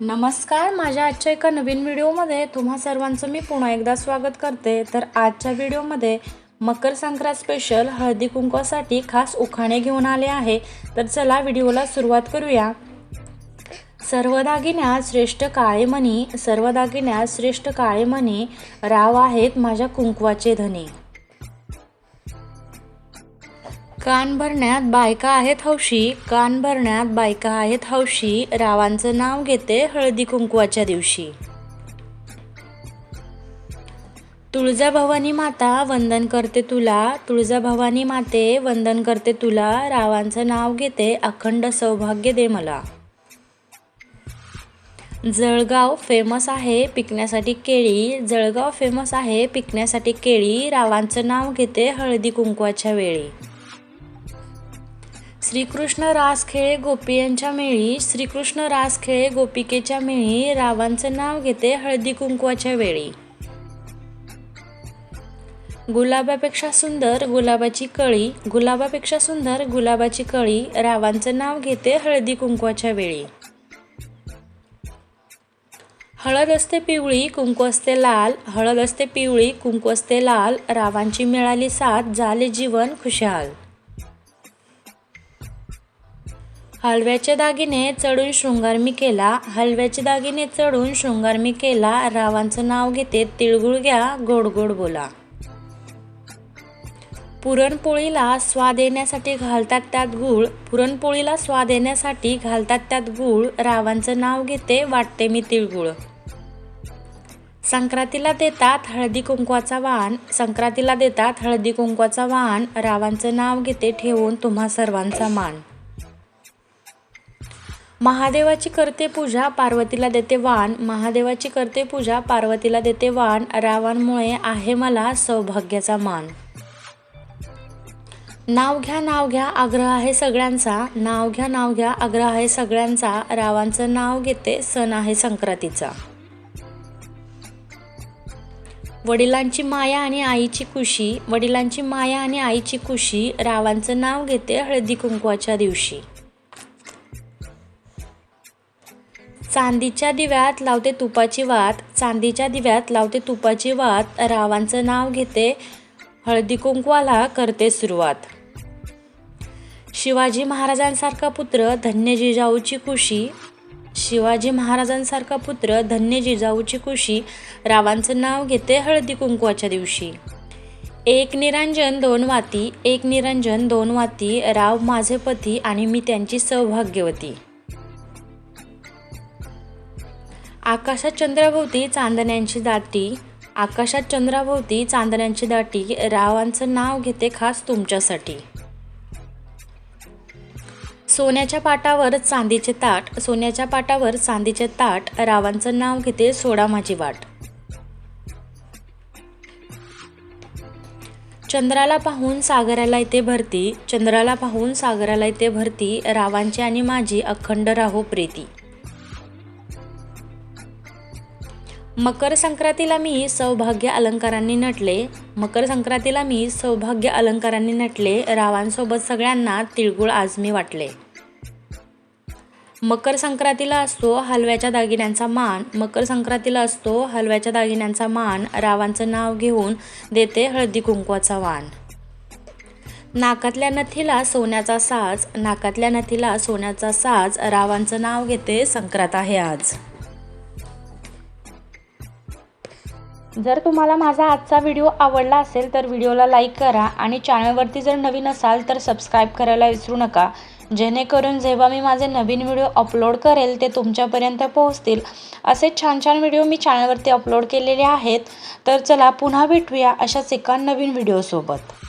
नमस्कार माझ्या आजच्या एका नवीन व्हिडिओमध्ये तुम्हा सर्वांचं मी पुन्हा एकदा स्वागत करते. तर आजच्या व्हिडिओमध्ये मकर संक्रांत स्पेशल हळदी कुंकवासाठी खास उखाणे घेऊन आले आहे. तर चला व्हिडिओला सुरुवात करूया. सर्व दागिन्यात श्रेष्ठ काळे मणी सर्व दागिन्यात श्रेष्ठ काळे मणी राव आहेत माझ्या कुंकवाचे धनी. कान भरण्यात बायका आहेत हौशी. कान भरण्यात बायका आहेत हौशी. रावांचं नाव घेते हळदी कुंकवाच्या दिवशी. तुळजाभवानी माता वंदन करते तुला. तुळजाभवानी माते वंदन करते तुला. रावांचं नाव घेते अखंड सौभाग्य दे मला. जळगाव फेमस आहे पिकण्यासाठी केळी. जळगाव फेमस आहे पिकण्यासाठी केळी. रावांचं नाव घेते हळदी कुंकवाच्या वेळी. श्रीकृष्ण रासखेळे गोपी गोपियांच्या मेळी श्रीकृष्ण रासखेळे गोपिकेच्या मेळी रावांचं नाव घेते हळदी कुंकवाच्या वेळी. गुलाबापेक्षा सुंदर गुलाबाची कळी गुलाबापेक्षा सुंदर गुलाबाची कळी रावांचं नाव घेते हळदी कुंकवाच्या वेळी. हळद असते पिवळी कुंकू असते लाल हळद असते पिवळी कुंकू असते लाल रावांची मिळाली साथ झाले जीवन खुशाल. हलव्याचे दागिने चढून शृंगार मी केला. हलव्याचे दागिने चढून शृंगार मी केला. रावांचं नाव घेते तिळगुळ घ्या गोड गोड बोला. पुरणपोळीला स्वाद येण्यासाठी घालतात त्यात गूळ. पुरणपोळीला स्वाद येण्यासाठी घालतात त्यात गूळ. रावांचं नाव घेते वाटते मी तिळगुळ. संक्रांतीला देतात हळदी कुंकवाचा वाण. संक्रांतीला देतात हळदी कुंकवाचा वाण. रावांचं नाव घेते ठेवून तुम्हा सर्वांचा मान. महादेवाची करते पूजा पार्वतीला देते वाण. महादेवाची करते पूजा पार्वतीला देते वाण. रावांमुळे आहे मला सौभाग्याचा मान. नाव घ्या नाव घ्या आग्रह आहे सगळ्यांचा. नाव घ्या नाव घ्या आग्रह आहे सगळ्यांचा. रावांचं नाव घेते सण आहे संक्रांतीचा. वडिलांची माया आणि आईची कुशी वडिलांची माया आणि आईची कुशी रावांचं नाव घेते हळदी कुंकवाच्या दिवशी. चांदीच्या दिव्यात लावते तुपाची वात चांदीच्या दिव्यात लावते तुपाची वात रावांचं नाव घेते हळदी कुंकवाला करते सुरुवात. शिवाजी महाराजांसारखा पुत्र धन्य जिजाऊची कुशी शिवाजी महाराजांसारखा पुत्र धन्य जिजाऊची कुशी रावांचं नाव घेते हळदी कुंकवाच्या दिवशी. एक निरंजन दोन वाती एक निरंजन दोन वाती राव माझे पती आणि मी त्यांची सौभाग्यवती. आकाशात चंद्राभोवती चांदण्यांची दाटी आकाशात चंद्राभोवती चांदण्यांची दाटी रावांचं नाव घेते खास तुमच्यासाठी. सोन्याच्या पाटावर चांदीचे ताट सोन्याच्या पाटावर चांदीचे ताट रावांचं नाव घेते सोडा माझी वाट. चंद्राला पाहून सागराला येते भरती चंद्राला पाहून सागराला येते भरती रावांची आणि माझी अखंड राहो प्रीती. मकर संक्रांतीला मी सौभाग्य अलंकारांनी नटले. मकर संक्रांतीला मी सौभाग्य अलंकारांनी नटले रावांसोबत सगळ्यांना तिळगुळ आज मी वाटले. मकर संक्रांतीला असतो हलव्याच्या दागिन्यांचा मान. मकर संक्रांतीला असतो हलव्याच्या दागिन्यांचा मान. रावांचं नाव घेऊन देते हळदी कुंकवाचा वाण. नाकातल्या नथीला सोन्याचा साज. नाकातल्या नथीला सोन्याचा साज. रावांचं नाव घेते संक्रांत आहे आज. जर तुम्हाला माझा आजचा व्हिडिओ आवडला असेल तर व्हिडिओला लाईक करा आणि चॅनलवरती जर नवीन असाल तर सबस्क्राईब करायला विसरू नका. जेणेकरून जेव्हा मी माझे नवीन व्हिडिओ अपलोड करेल ते तुमच्यापर्यंत पोहोचतील. असे छान छान व्हिडिओ मी चॅनलवरती अपलोड केलेले आहेत. तर चला पुन्हा भेटूया अशाच एका नवीन व्हिडिओसोबत.